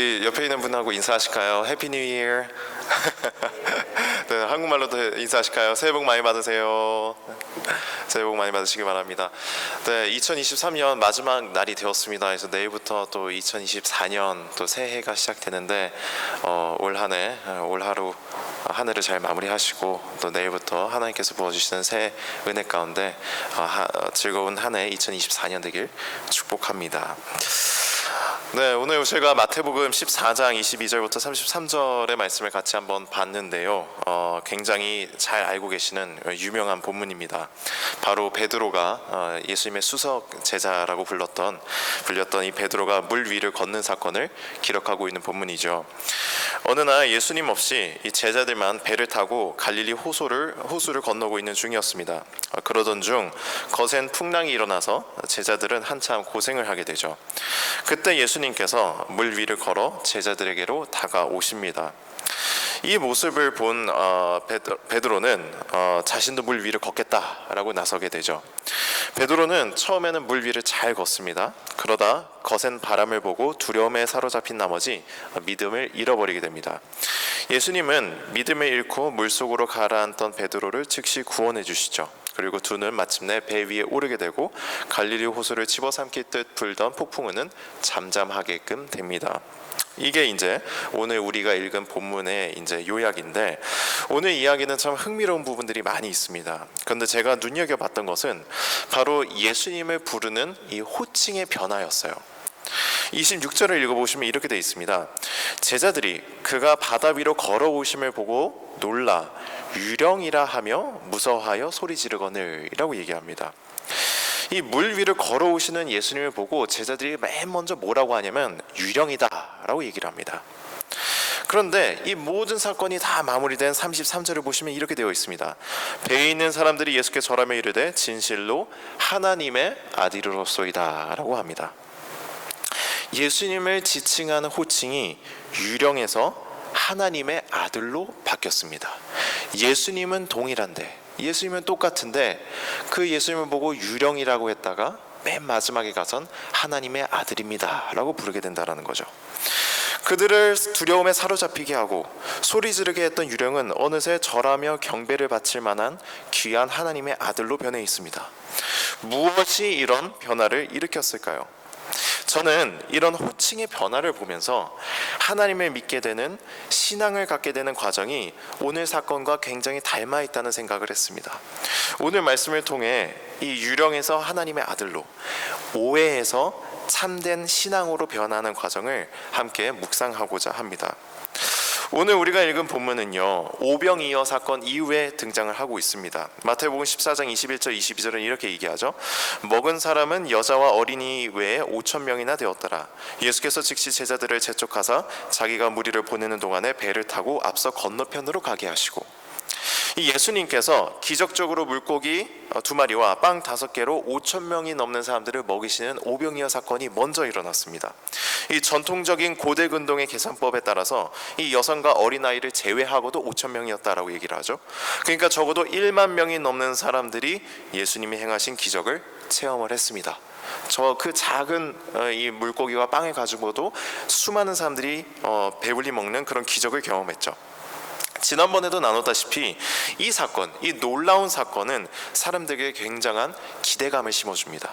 이 옆에 있는 분하고 인사하실까요? 해피 뉴 이어. 네, 한국말로도 인사하실까요? 새해 복 많이 받으세요. 새해 복 많이 받으시기 바랍니다. 네, 2023년 마지막 날이 되었습니다. 그래서 내일부터 또 2024년 또 새해가 시작되는데 어, 올 한해 올 하루 하늘을 잘 마무리하시고 또 내일부터 하나님께서 부어주시는 새 은혜 가운데 어, 하- 어, 즐거운 한 해 2024년 되길 축복합니다. 네, 오늘 저희가 마태복음 14장 22절부터 33절의 말씀을 같이 한번 봤는데요. 어, 굉장히 잘 알고 계시는 유명한 본문입니다. 바로 베드로가 어, 예수님의 수석 제자라고 불렀던 불렸던 이 베드로가 물 위를 걷는 사건을 기록하고 있는 본문이죠. 어느 날 예수님 없이 이 제자들만 배를 타고 갈릴리 호수를 호수를 건너고 있는 중이었습니다. 어, 그러던 중 거센 풍랑이 일어나서 제자들은 한참 고생을 하게 되죠. 그때 예수 님께서 물 위를 걸어 제자들에게로 다가오십니다. 이 모습을 본 어, 베드- 베드로는 어, 자신도 물 위를 걷겠다라고 나서게 되죠. 베드로는 처음에는 물 위를 잘 걷습니다. 그러다 거센 바람을 보고 두려움에 사로잡힌 나머지 믿음을 잃어버리게 됩니다. 예수님은 믿음을 잃고 물 속으로 가라앉던 베드로를 즉시 구원해 주시죠. 그리고 두는 마침내 배 위에 오르게 되고 갈릴리 호수를 집어삼킬 듯 불던 폭풍우는 잠잠하게끔 됩니다. 이게 이제 오늘 우리가 읽은 본문의 이제 요약인데 오늘 이야기는 참 흥미로운 부분들이 많이 있습니다. 그런데 제가 눈여겨봤던 것은 바로 예수님을 부르는 이 호칭의 변화였어요. 26절을 읽어보시면 이렇게 되어 있습니다. 제자들이 그가 바다 위로 걸어오심을 보고 놀라 유령이라 하며 무서워하여 소리 지르거늘이라고 얘기합니다. 이 물 위를 걸어오시는 예수님을 보고 제자들이 맨 먼저 뭐라고 하냐면 유령이다라고 얘기를 합니다. 그런데 이 모든 사건이 다 마무리된 33절을 보시면 이렇게 되어 있습니다. 배에 있는 사람들이 예수께 절하며 이르되 진실로 하나님의 아들이로소이다라고 합니다. 예수님을 지칭하는 호칭이 유령에서 하나님의 아들로 바뀌었습니다. 예수님은 동일한데 예수님은 똑같은데 그 예수님을 보고 유령이라고 했다가 맨 마지막에 가선 하나님의 아들입니다라고 부르게 된다라는 거죠. 그들을 두려움에 사로잡히게 하고 소리 지르게 했던 유령은 어느새 절하며 경배를 바칠 만한 귀한 하나님의 아들로 변해 있습니다. 무엇이 이런 변화를 일으켰을까요? 저는 이런 호칭의 변화를 보면서 하나님을 믿게 되는 신앙을 갖게 되는 과정이 오늘 사건과 굉장히 닮아 있다는 생각을 했습니다. 오늘 말씀을 통해 이 유령에서 하나님의 아들로 오해에서 참된 신앙으로 변하는 과정을 함께 묵상하고자 합니다. 오늘 우리가 읽은 본문은요 오병이어 사건 이후에 등장을 하고 있습니다. 마태복음 14장 21절 22절은 이렇게 얘기하죠. 먹은 사람은 여자와 어린이 외에 5천 명이나 되었더라. 예수께서 즉시 제자들을 재촉하사 자기가 무리를 보내는 동안에 배를 타고 앞서 건너편으로 가게 하시고 이 예수님께서 기적적으로 물고기 어, 두 마리와 빵 다섯 개로 5천 명이 넘는 사람들을 먹이시는 오병이어 사건이 먼저 일어났습니다. 이 전통적인 고대 근동의 계산법에 따라서 이 여성과 어린 아이를 제외하고도 5천 명이었다라고 얘기를 하죠. 그러니까 적어도 1만 명이 넘는 사람들이 예수님이 행하신 기적을 체험을 했습니다. 저 그 작은 어, 이 물고기와 빵을 가지고도 수많은 사람들이 어, 배불리 먹는 그런 기적을 경험했죠. 지난번에도 나눴다시피 이 사건, 이 놀라운 사건은 사람들에게 굉장한 기대감을 심어줍니다.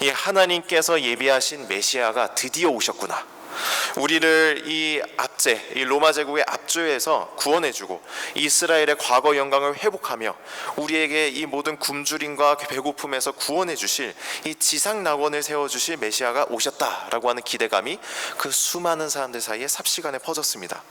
이 하나님께서 예비하신 메시아가 드디어 오셨구나. 우리를 이 압제, 이 로마 제국의 압조에서 구원해주고 이스라엘의 과거 영광을 회복하며 우리에게 이 모든 굶주림과 배고픔에서 구원해주실 이 지상 낙원을 세워주실 메시아가 오셨다라고 하는 기대감이 그 수많은 사람들 사이에 삽시간에 퍼졌습니다.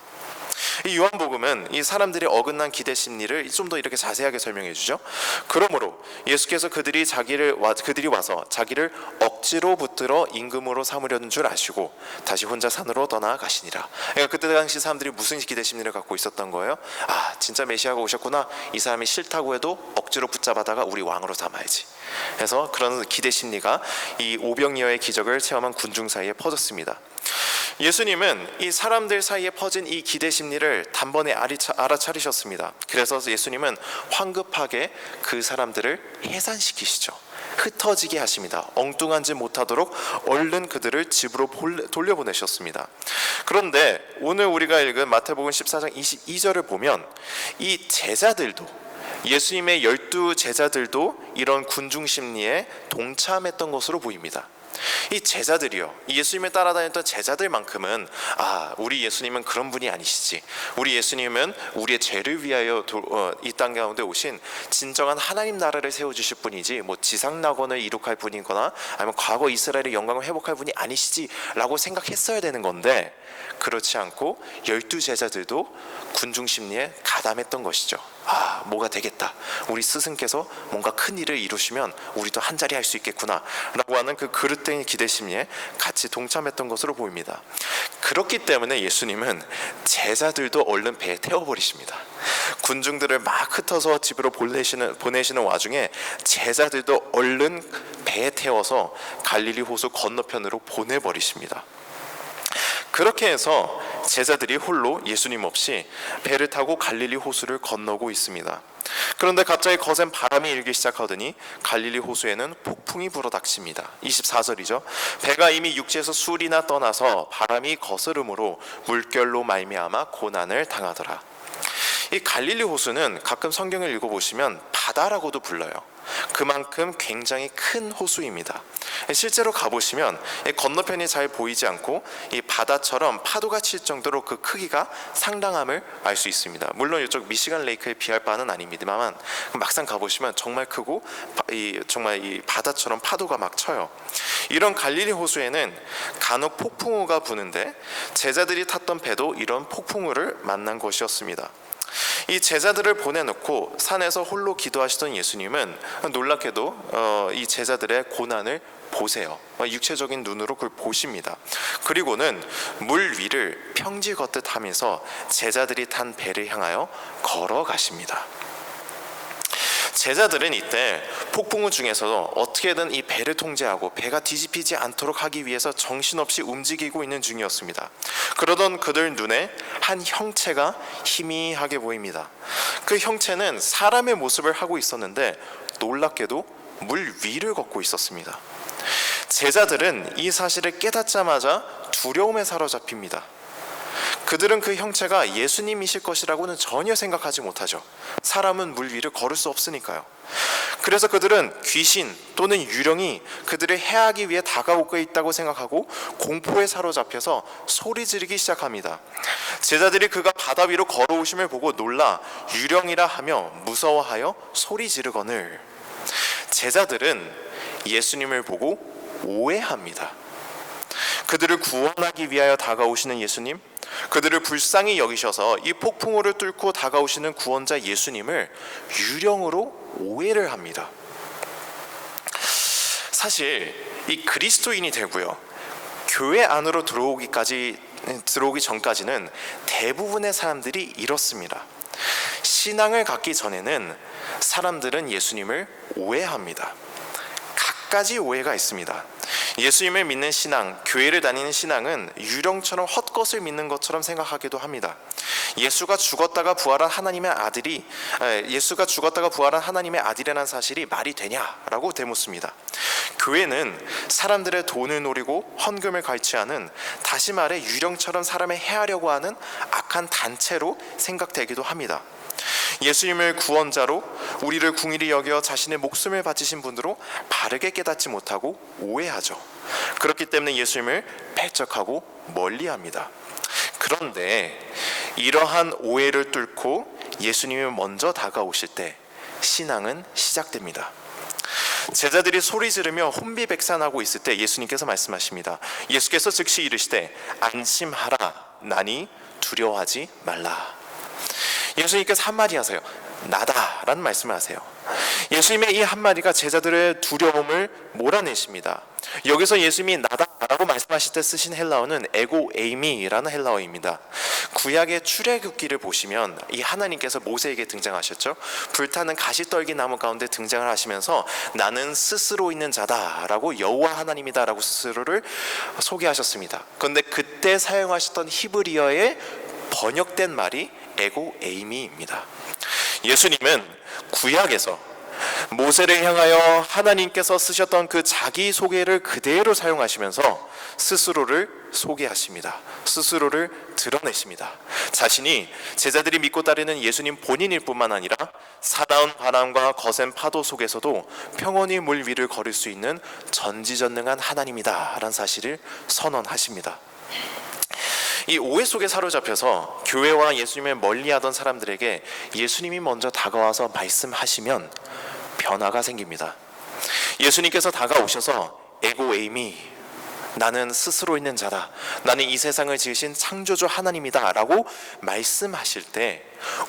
이 요한복음은 이 사람들이 어긋난 기대 심리를 좀 더 이렇게 자세하게 설명해 주죠. 그러므로 예수께서 그들이 자기를 와, 그들이 와서 자기를 억지로 붙들어 임금으로 삼으려는 줄 아시고 다시 혼자 산으로 떠나 가시니라. 그러니까 그때 당시 사람들이 무슨 기대 심리를 갖고 있었던 거예요? 아, 진짜 메시아가 오셨구나. 이 사람이 싫다고 해도 억지로 붙잡아다가 우리 왕으로 삼아야지. 그래서 그런 기대 심리가 이 오병이어의 기적을 체험한 군중 사이에 퍼졌습니다. 예수님은 이 사람들 사이에 퍼진 이 기대 심리를 단번에 알아차리셨습니다. 그래서 예수님은 황급하게 그 사람들을 해산시키시죠. 흩어지게 하십니다. 엉뚱한 짓 못하도록 얼른 그들을 집으로 볼- 돌려보내셨습니다. 그런데 오늘 우리가 읽은 마태복음 14장 22절을 보면 이 제자들도 예수님의 열두 제자들도 이런 군중 심리에 동참했던 것으로 보입니다. 이 제자들이요. 이 예수님을 따라다녔던 제자들만큼은 아, 우리 예수님은 그런 분이 아니시지. 우리 예수님은 우리의 죄를 위하여 어, 이땅 가운데 오신 진정한 하나님 나라를 세워 주실 분이지 뭐 지상 낙원을 이룩할 분이거나 아니면 과거 이스라엘의 영광을 회복할 분이 아니시지라고 생각했어야 되는 건데 그렇지 않고 열두 제자들도 군중 심리에 가담했던 것이죠. 아, 뭐가 되겠다. 우리 스승께서 뭔가 큰 일을 이루시면 우리도 한 자리 할 수 있겠구나라고 하는 그 그릇된 기대 심리에 같이 동참했던 것으로 보입니다. 그렇기 때문에 예수님은 제자들도 얼른 배에 태워버리십니다. 군중들을 막 흩어서 집으로 보내시는 보내시는 와중에 제자들도 얼른 배에 태워서 갈릴리 호수 건너편으로 보내버리십니다. 그렇게 해서 제자들이 홀로 예수님 없이 배를 타고 갈릴리 호수를 건너고 있습니다. 그런데 갑자기 거센 바람이 일기 시작하더니 갈릴리 호수에는 폭풍이 불어닥칩니다. 24절이죠. 배가 이미 육지에서 술이나 떠나서 바람이 거스름으로 물결로 말미암아 고난을 당하더라. 이 갈릴리 호수는 가끔 성경을 읽어보시면 바다라고도 불러요. 그만큼 굉장히 큰 호수입니다. 실제로 가보시면 이 건너편이 잘 보이지 않고 이 바다처럼 파도가 칠 정도로 그 크기가 상당함을 알 수 있습니다. 물론 이쪽 미시간 레이크에 비할 바는 아닙니다만 막상 가보시면 정말 크고 바- 이 정말 이 바다처럼 파도가 막 쳐요. 이런 갈릴리 호수에는 간혹 폭풍우가 부는데 제자들이 탔던 배도 이런 폭풍우를 만난 것이었습니다. 이 제자들을 보내놓고 산에서 홀로 기도하시던 예수님은 놀랍게도 어, 이 제자들의 고난을 보세요. 어, 육체적인 눈으로 그걸 보십니다. 그리고는 물 위를 평지 걷듯 하면서 제자들이 탄 배를 향하여 걸어가십니다. 제자들은 이때 폭풍우 중에서도 어떻게든 이 배를 통제하고 배가 뒤집히지 않도록 하기 위해서 정신없이 움직이고 있는 중이었습니다. 그러던 그들 눈에 한 형체가 희미하게 보입니다. 그 형체는 사람의 모습을 하고 있었는데 놀랍게도 물 위를 걷고 있었습니다. 제자들은 이 사실을 깨닫자마자 두려움에 사로잡힙니다. 그들은 그 형체가 예수님이실 것이라고는 전혀 생각하지 못하죠. 사람은 물 위를 걸을 수 없으니까요. 그래서 그들은 귀신 또는 유령이 그들을 해하기 위해 다가오고 있다고 생각하고 공포에 사로잡혀서 소리 지르기 시작합니다. 제자들이 그가 바다 위로 걸어오심을 보고 놀라 유령이라 하며 무서워하여 소리 지르거늘 제자들은 예수님을 보고 오해합니다. 그들을 구원하기 위하여 다가오시는 예수님, 그들을 불쌍히 여기셔서 이 폭풍우를 뚫고 다가오시는 구원자 예수님을 유령으로 오해를 합니다. 사실 이 그리스도인이 되고요. 교회 안으로 들어오기까지 들어오기 전까지는 대부분의 사람들이 이렇습니다. 신앙을 갖기 전에는 사람들은 예수님을 오해합니다. 갖가지 오해가 있습니다. 예수님을 믿는 신앙, 교회를 다니는 신앙은 유령처럼 헛것을 믿는 것처럼 생각하기도 합니다. 예수가 죽었다가 부활한 하나님의 아들이 에, 예수가 죽었다가 부활한 하나님의 아들이라는 사실이 말이 되냐라고 되묻습니다. 교회는 사람들의 돈을 노리고 헌금을 갈취하는 다시 말해 유령처럼 사람을 해하려고 하는 악한 단체로 생각되기도 합니다. 예수님을 구원자로 우리를 궁일이 여겨 자신의 목숨을 바치신 분으로 바르게 깨닫지 못하고 오해하죠. 그렇기 때문에 예수님을 배척하고 멀리합니다. 그런데 이러한 오해를 뚫고 예수님이 먼저 다가오실 때 신앙은 시작됩니다. 제자들이 소리 지르며 혼비백산하고 있을 때 예수님께서 말씀하십니다. 예수께서 즉시 이르시되 안심하라 나니 두려워하지 말라. 예수님께서 한마디 하세요. 나다라는 말씀을 하세요. 예수님의 이 한마디가 제자들의 두려움을 몰아내십니다. 여기서 예수님이 나다라고 말씀하실 때 쓰신 헬라어는 에고 에이미라는 헬라어입니다. 구약의 출애굽기를 보시면 이 하나님께서 모세에게 등장하셨죠. 불타는 가시떨기 나무 가운데 등장을 하시면서 나는 스스로 있는 자다라고 여호와 하나님이다라고 스스로를 소개하셨습니다. 그런데 그때 사용하셨던 히브리어의 번역된 말이 에고 에이미입니다. 예수님은 구약에서 모세를 향하여 하나님께서 쓰셨던 그 자기 소개를 그대로 사용하시면서 스스로를 소개하십니다. 스스로를 드러내십니다. 자신이 제자들이 믿고 따르는 예수님 본인일 뿐만 아니라 사나운 바람과 거센 파도 속에서도 평온히 물 위를 걸을 수 있는 전지전능한 하나님이다라는 사실을 선언하십니다. 이 오해 속에 사로잡혀서 교회와 예수님을 멀리하던 사람들에게 예수님이 먼저 다가와서 말씀하시면 변화가 생깁니다. 예수님께서 다가오셔서 에고 에이미 나는 스스로 있는 자다. 나는 이 세상을 지으신 창조주 하나님이다 라고 말씀하실 때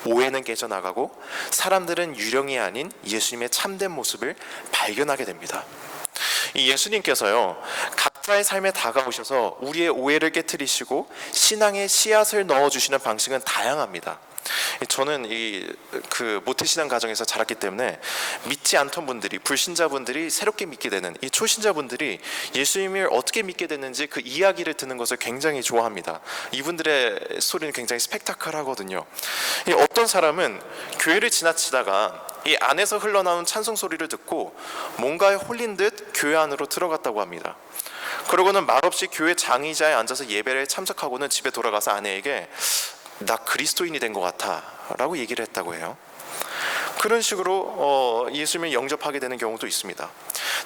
오해는 깨져나가고 사람들은 유령이 아닌 예수님의 참된 모습을 발견하게 됩니다. 이 예수님께서요 각 자의 삶에 다가오셔서 우리의 오해를 깨뜨리시고 신앙의 씨앗을 넣어 주시는 방식은 다양합니다. 저는 이 그 모태신앙 가정에서 자랐기 때문에 믿지 않던 분들이 불신자분들이 새롭게 믿게 되는 이 초신자분들이 예수님을 어떻게 믿게 됐는지 그 이야기를 듣는 것을 굉장히 좋아합니다. 이분들의 스토리는 굉장히 스펙타클하거든요. 이 어떤 사람은 교회를 지나치다가 이 안에서 흘러나온 찬송 소리를 듣고 뭔가에 홀린 듯 교회 안으로 들어갔다고 합니다. 그러고는 말없이 교회 장의자에 앉아서 예배를 참석하고는 집에 돌아가서 아내에게 나 그리스도인이 된 것 같아 라고 얘기를 했다고 해요. 그런 식으로 어, 예수님을 영접하게 되는 경우도 있습니다.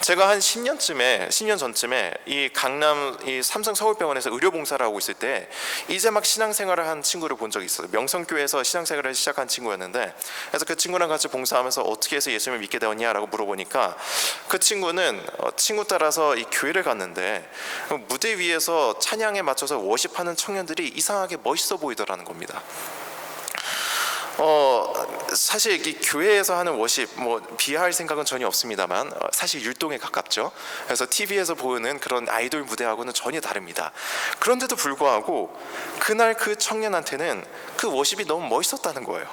제가 한 10년쯤에 10년 전쯤에 이 강남 이 삼성 서울병원에서 의료 봉사를 하고 있을 때 이제 막 신앙생활을 한 친구를 본 적이 있어요. 명성교회에서 신앙생활을 시작한 친구였는데 그래서 그 친구랑 같이 봉사하면서 어떻게 해서 예수님을 믿게 되었냐라고 물어보니까 그 친구는 어, 친구 따라서 이 교회를 갔는데 무대 위에서 찬양에 맞춰서 워십하는 청년들이 이상하게 멋있어 보이더라는 겁니다. 어 사실 이 교회에서 하는 워십 뭐 비하할 생각은 전혀 없습니다만 어, 사실 율동에 가깝죠. 그래서 TV에서 보는 그런 아이돌 무대하고는 전혀 다릅니다. 그런데도 불구하고 그날 그 청년한테는 그 워십이 너무 멋있었다는 거예요.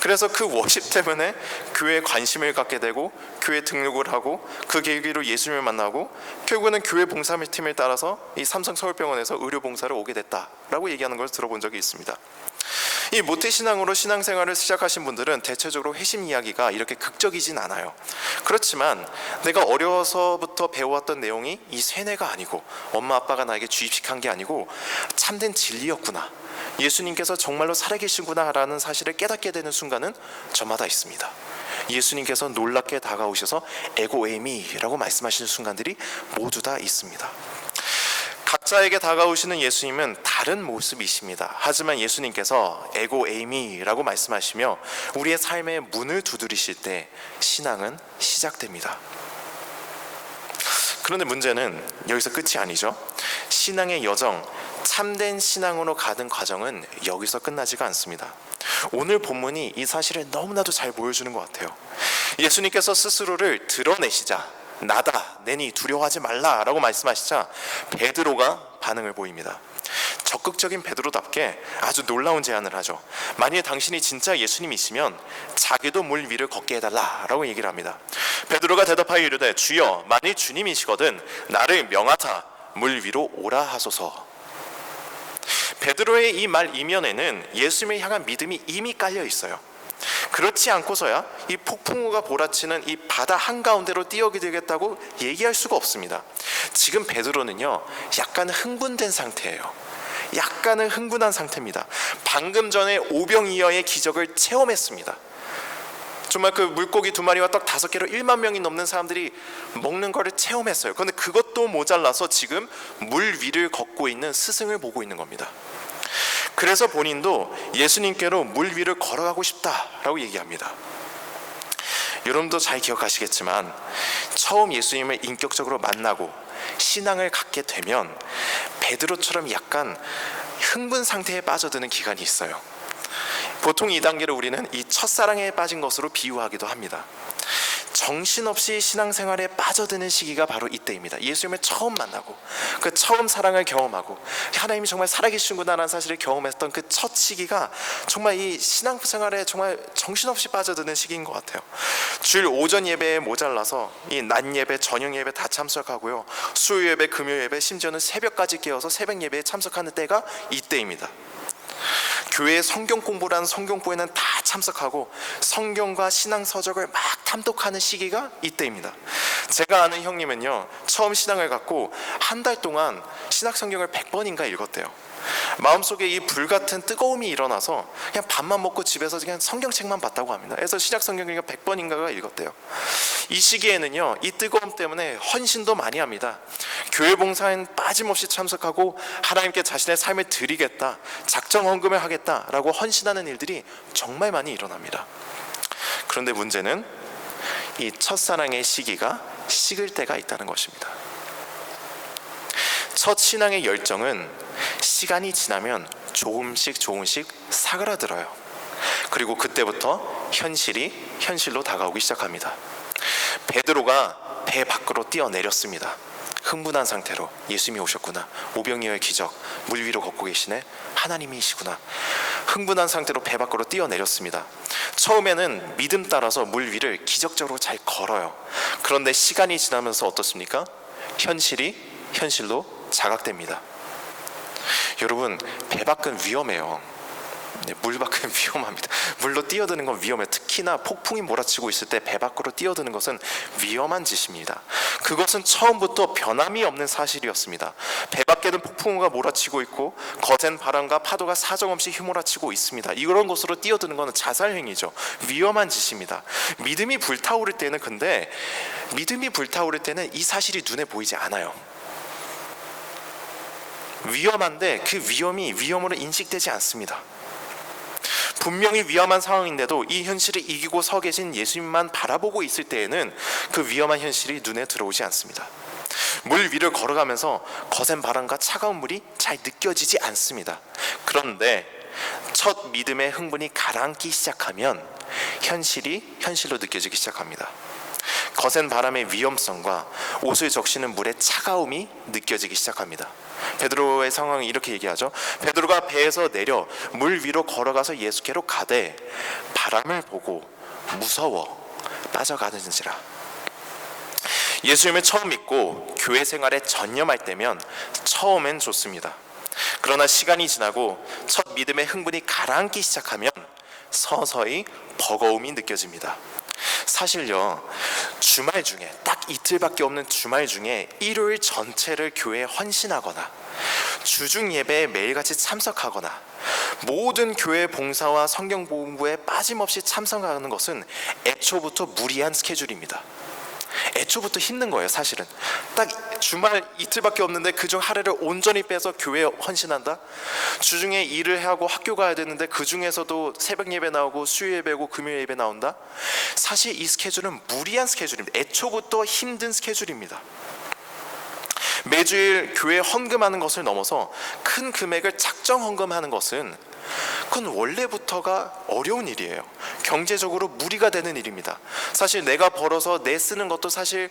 그래서 그 워십 때문에 교회에 관심을 갖게 되고 교회 등록을 하고 그 계기로 예수님을 만나고 결국은 교회 봉사팀을 따라서 이 삼성 서울병원에서 의료 봉사를 오게 됐다라고 얘기하는 걸 들어본 적이 있습니다. 이 모태 신앙으로 신앙생활을 시작하신 분들은 대체적으로 회심 이야기가 이렇게 극적이진 않아요. 그렇지만 내가 어려서부터 배워왔던 내용이 이 세뇌가 아니고 엄마 아빠가 나에게 주입식한 게 아니고 참된 진리였구나. 예수님께서 정말로 살아계시구나라는 사실을 깨닫게 되는 순간은 저마다 있습니다. 예수님께서 놀랍게 다가오셔서 에고 에미라고 말씀하시는 순간들이 모두 다 있습니다. 각자에게 다가오시는 예수님은 다른 모습이십니다. 하지만 예수님께서 에고 에이미라고 말씀하시며 우리의 삶의 문을 두드리실 때 신앙은 시작됩니다. 그런데 문제는 여기서 끝이 아니죠. 신앙의 여정, 참된 신앙으로 가는 과정은 여기서 끝나지가 않습니다. 오늘 본문이 이 사실을 너무나도 잘 보여주는 것 같아요. 예수님께서 스스로를 드러내시자 나다 내니 두려워하지 말라라고 말씀하시자 베드로가 반응을 보입니다. 적극적인 베드로답게 아주 놀라운 제안을 하죠. 만일 당신이 진짜 예수님이시면 자기도 물 위를 걷게 해달라라고 얘기를 합니다. 베드로가 대답하여 이르되 주여 만일 주님이시거든 나를 명하사 물 위로 오라 하소서. 베드로의 이 말 이면에는 예수님을 향한 믿음이 이미 깔려 있어요. 그렇지 않고서야 이 폭풍우가 몰아치는 이 바다 한가운데로 뛰어게 되겠다고 얘기할 수가 없습니다. 지금 베드로는요, 약간 흥분된 상태예요. 약간은 흥분한 상태입니다. 방금 전에 오병이어의 기적을 체험했습니다. 정말 그 물고기 두 마리와 떡 다섯 개로 1만 명이 넘는 사람들이 먹는 거를 체험했어요. 그런데 그것도 모자라서 지금 물 위를 걷고 있는 스승을 보고 있는 겁니다. 그래서 본인도 예수님께로 물 위를 걸어가고 싶다라고 얘기합니다. 여러분도 잘 기억하시겠지만 처음 예수님을 인격적으로 만나고 신앙을 갖게 되면 베드로처럼 약간 흥분 상태에 빠져드는 기간이 있어요. 보통 이 단계를 우리는 이 첫사랑에 빠진 것으로 비유하기도 합니다. 정신없이 신앙생활에 빠져드는 시기가 바로 이때입니다. 예수님을 처음 만나고 그 처음 사랑을 경험하고 하나님이 정말 살아계시구나라는 사실을 경험했던 그 첫 시기가 정말 이 신앙생활에 정말 정신없이 빠져드는 시기인 것 같아요. 주일 오전 예배에 모자라서 이 낮 예배, 저녁 예배 다 참석하고요. 수요 예배, 금요 예배, 심지어는 새벽까지 깨어서 새벽 예배에 참석하는 때가 이때입니다. 교회 성경 공부라는 성경부에는 다 참석하고 성경과 신앙 서적을 막 탐독하는 시기가 이때입니다. 제가 아는 형님은요 처음 신앙을 갖고 한 달 동안 신학 성경을 100번인가 읽었대요. 마음속에 이 불같은 뜨거움이 일어나서 그냥 밥만 먹고 집에서 그냥 성경책만 봤다고 합니다. 그래서 신약 성경을 100번인가가 읽었대요. 이 시기에는요, 이 뜨거움 때문에 헌신도 많이 합니다. 교회 봉사엔 빠짐없이 참석하고 하나님께 자신의 삶을 드리겠다, 작정 헌금을 하겠다라고 헌신하는 일들이 정말 많이 일어납니다. 그런데 문제는 이 첫사랑의 시기가 식을 때가 있다는 것입니다. 첫 신앙의 열정은 시간이 지나면 조금씩 조금씩 사그라들어요. 그리고 그때부터 현실이 현실로 다가오기 시작합니다. 베드로가 배 밖으로 뛰어내렸습니다. 흥분한 상태로 예수님이 오셨구나. 오병이어의 기적, 물 위로 걷고 계시네. 하나님이시구나. 흥분한 상태로 배 밖으로 뛰어내렸습니다. 처음에는 믿음 따라서 물 위를 기적적으로 잘 걸어요. 그런데 시간이 지나면서 어떻습니까? 현실이 현실로 자각됩니다. 여러분 배 밖은 위험해요. 네, 물 밖은 위험합니다. 물로 뛰어드는 건 위험해요. 특히나 폭풍이 몰아치고 있을 때 배 밖으로 뛰어드는 것은 위험한 짓입니다. 그것은 처음부터 변함이 없는 사실이었습니다. 배 밖에는 폭풍우가 몰아치고 있고 거센 바람과 파도가 사정없이 휘몰아치고 있습니다. 이런 곳으로 뛰어드는 것은 자살 행위죠. 위험한 짓입니다. 믿음이 불타오를 때는 근데 믿음이 불타오를 때는 이 사실이 눈에 보이지 않아요. 위험한데 그 위험이 위험으로 인식되지 않습니다. 분명히 위험한 상황인데도 이 현실을 이기고 서 계신 예수님만 바라보고 있을 때에는 그 위험한 현실이 눈에 들어오지 않습니다. 물 위를 걸어가면서 거센 바람과 차가운 물이 잘 느껴지지 않습니다. 그런데 첫 믿음의 흥분이 가라앉기 시작하면 현실이 현실로 느껴지기 시작합니다. 거센 바람의 위험성과 옷을 적시는 물의 차가움이 느껴지기 시작합니다. 베드로의 상황이 이렇게 얘기하죠. 베드로가 배에서 내려 물 위로 걸어가서 예수께로 가되 바람을 보고 무서워 빠져가는지라. 예수님을 처음 믿고 교회 생활에 전념할 때면 처음엔 좋습니다. 그러나 시간이 지나고 첫 믿음의 흥분이 가라앉기 시작하면 서서히 버거움이 느껴집니다. 사실요 주말 중에 딱 이틀밖에 없는 주말 중에 일요일 전체를 교회에 헌신하거나 주중 예배에 매일같이 참석하거나 모든 교회 봉사와 성경 공부에 빠짐없이 참석하는 것은 애초부터 무리한 스케줄입니다. 애초부터 힘든 거예요, 사실은. 딱 주말 이틀밖에 없는데 그중 하루를 온전히 빼서 교회에 헌신한다. 주중에 일을 하고 학교 가야 되는데 그 중에서도 새벽 예배 나오고 수요 예배고 금요 예배 나온다. 사실 이 스케줄은 무리한 스케줄입니다. 애초부터 힘든 스케줄입니다. 매주일 교회 헌금하는 것을 넘어서 큰 금액을 작정 헌금하는 것은 그건 원래부터가 어려운 일이에요. 경제적으로 무리가 되는 일입니다. 사실 내가 벌어서 내 쓰는 것도 사실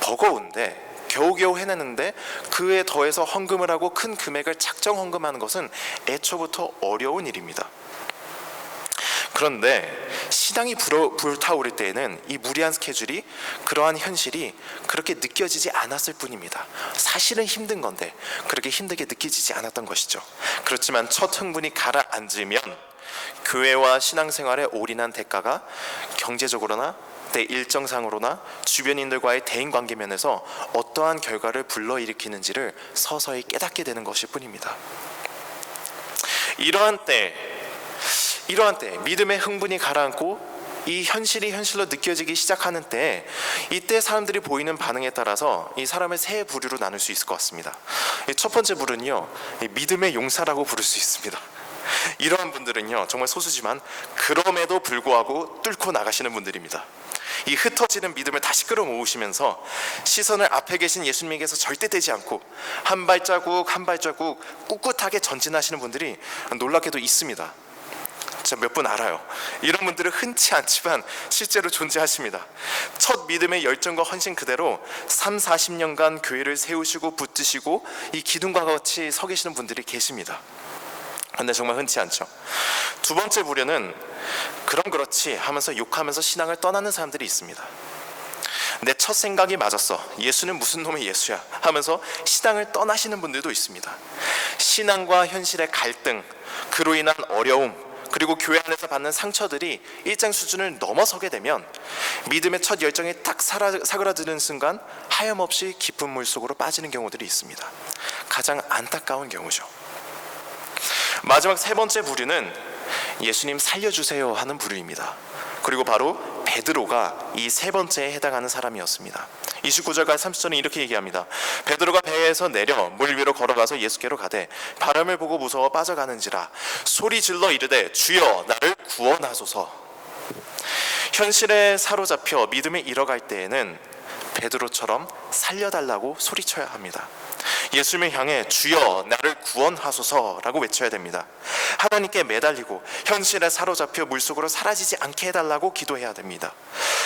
버거운데 겨우겨우 해내는데 그에 더해서 헌금을 하고 큰 금액을 작정 헌금하는 것은 애초부터 어려운 일입니다. 그런데 불어, 불타오를 때에는 이 무리한 스케줄이 그러한 현실이 그렇게 느껴지지 않았을 뿐입니다. 사실은 힘든 건데 그렇게 힘들게 느껴지지 않았던 것이죠. 그렇지만 첫 흥분이 가라앉으면 교회와 신앙생활에 올인한 대가가 경제적으로나 내 일정상으로나 주변인들과의 대인 관계 면에서 어떠한 결과를 불러일으키는지를 서서히 깨닫게 되는 것일 뿐입니다. 이러한 때 이러한 때 믿음의 흥분이 가라앉고 이 현실이 현실로 느껴지기 시작하는 때 이때 사람들이 보이는 반응에 따라서 이 사람을 세 부류로 나눌 수 있을 것 같습니다. 첫 번째 부류는요 믿음의 용사라고 부를 수 있습니다. 이러한 분들은요 정말 소수지만 그럼에도 불구하고 뚫고 나가시는 분들입니다. 이 흩어지는 믿음을 다시 끌어모으시면서 시선을 앞에 계신 예수님에게서 절대 떼지 않고 한 발자국 한 발자국 꿋꿋하게 전진하시는 분들이 놀랍게도 있습니다. 몇분 알아요. 이런 분들은 흔치 않지만 실제로 존재하십니다. 첫 믿음의 열정과 헌신 그대로 3, 40년간 교회를 세우시고 붙드시고 이 기둥과 같이 서 계시는 분들이 계십니다. 근데 정말 흔치 않죠. 두 번째 부류는 그럼 그렇지 하면서 욕하면서 신앙을 떠나는 사람들이 있습니다. 내 첫 생각이 맞았어. 예수는 무슨 놈의 예수야 하면서 신앙을 떠나시는 분들도 있습니다. 신앙과 현실의 갈등, 그로 인한 어려움, 그리고 교회 안에서 받는 상처들이 일정 수준을 넘어서게 되면 믿음의 첫 열정이 딱 사그라드는 순간 하염없이 깊은 물 속으로 빠지는 경우들이 있습니다. 가장 안타까운 경우죠. 마지막 세 번째 부류는 예수님 살려주세요 하는 부류입니다. 그리고 바로 베드로가 이 세 번째에 해당하는 사람이었습니다. 29절과 30절은 이렇게 얘기합니다. 베드로가 배에서 내려 물 위로 걸어가서 예수께로 가되 바람을 보고 무서워 빠져가는지라 소리 질러 이르되 주여 나를 구원하소서. 현실에 사로잡혀 믿음에 잃어갈 때에는 베드로처럼 살려달라고 소리쳐야 합니다. 예수님을 향해 주여 나를 구원하소서라고 외쳐야 됩니다. 하나님께 매달리고 현실에 사로잡혀 물속으로 사라지지 않게 해달라고 기도해야 됩니다.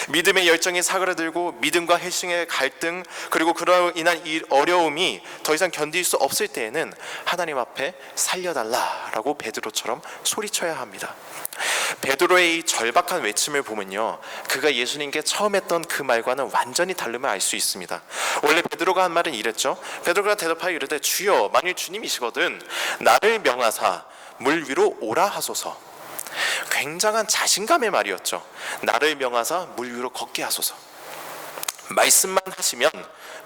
믿음의 열정이 사그라들고 믿음과 헬싱의 갈등 그리고 그로 인한 이 어려움이 더 이상 견딜 수 없을 때에는 하나님 앞에 살려달라라고 베드로처럼 소리쳐야 합니다. 베드로의 이 절박한 외침을 보면요, 그가 예수님께 처음 했던 그 말과는 완전히 다름을 알 수 있습니다. 원래 베드로가 한 말은 이랬죠. 베드로가 대답 하여 이르되 주여 만일 주님이시거든 나를 명하사 물 위로 오라 하소서. 굉장한 자신감의 말이었죠. 나를 명하사 물 위로 걷게 하소서. 말씀만 하시면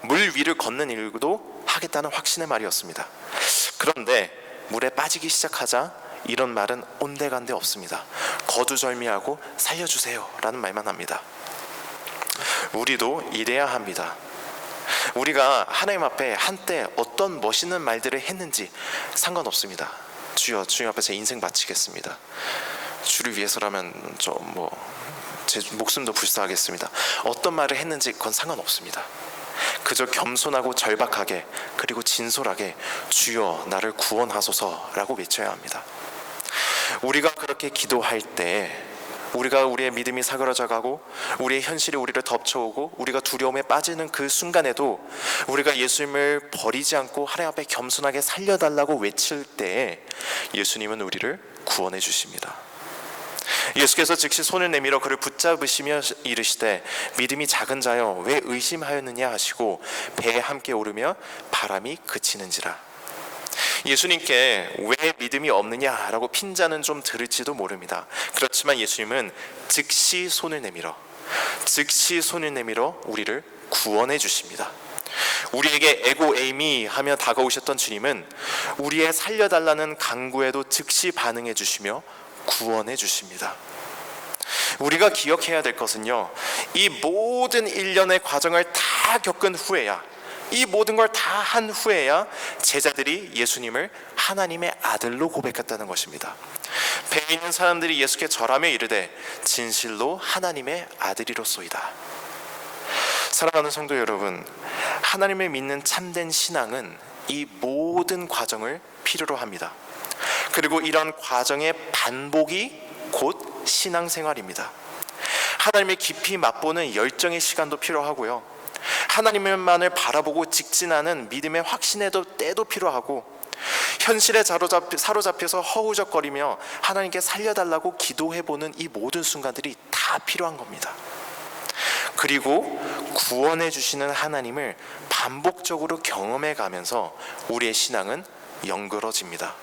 물 위를 걷는 일도 하겠다는 확신의 말이었습니다. 그런데 물에 빠지기 시작하자 이런 말은 온데간데 없습니다. 거두절미하고 살려주세요라는 말만 합니다. 우리도 이래야 합니다. 우리가 하나님 앞에 한때 어떤 멋있는 말들을 했는지 상관없습니다. 주여 주님 앞에 제 인생 바치겠습니다. 주를 위해서라면 좀뭐 제 목숨도 불사하겠습니다. 어떤 말을 했는지 그건 상관없습니다. 그저 겸손하고 절박하게 그리고 진솔하게 주여 나를 구원하소서라고 외쳐야 합니다. 우리가 그렇게 기도할 때 우리가 우리의 믿음이 사그라져 가고 우리의 현실이 우리를 덮쳐오고 우리가 두려움에 빠지는 그 순간에도 우리가 예수님을 버리지 않고 하나님 앞에 겸손하게 살려달라고 외칠 때 예수님은 우리를 구원해 주십니다. 예수께서 즉시 손을 내밀어 그를 붙잡으시며 이르시되 믿음이 작은 자여 왜 의심하였느냐 하시고 배에 함께 오르며 바람이 그치는지라 예수님께 왜 믿음이 없느냐라고 핀자는 좀 들을지도 모릅니다. 그렇지만 예수님은 즉시 손을 내밀어 즉시 손을 내밀어 우리를 구원해 주십니다. 우리에게 에고 에이미 하며 다가오셨던 주님은 우리의 살려달라는 강구에도 즉시 반응해 주시며 구원해 주십니다. 우리가 기억해야 될 것은요. 이 모든 일련의 과정을 다 겪은 후에야 이 모든 걸 다 한 후에야 제자들이 예수님을 하나님의 아들로 고백했다는 것입니다. 배에 있는 사람들이 예수께 절하며 이르되 진실로 하나님의 아들이로소이다. 사랑하는 성도 여러분, 하나님을 믿는 참된 신앙은 이 모든 과정을 필요로 합니다. 그리고 이런 과정의 반복이 곧 신앙생활입니다. 하나님의 깊이 맛보는 열정의 시간도 필요하고요. 하나님만을 바라보고 직진하는 믿음의 확신에도 때도 필요하고 현실에 사로잡혀서 허우적거리며 하나님께 살려달라고 기도해보는 이 모든 순간들이 다 필요한 겁니다. 그리고 구원해 주시는 하나님을 반복적으로 경험해 가면서 우리의 신앙은 영그러집니다.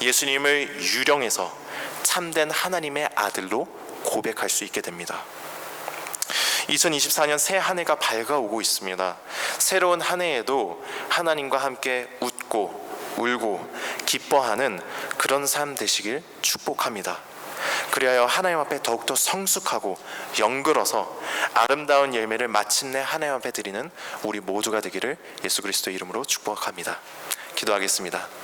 예수님을 유령해서 참된 하나님의 아들로 고백할 수 있게 됩니다. 2024년 새 한 해가 밝아오고 있습니다. 새로운 한 해에도 하나님과 함께 웃고 울고 기뻐하는 그런 삶 되시길 축복합니다. 그리하여 하나님 앞에 더욱더 성숙하고 영글어서 아름다운 열매를 마침내 하나님 앞에 드리는 우리 모두가 되기를 예수 그리스도 이름으로 축복합니다. 기도하겠습니다.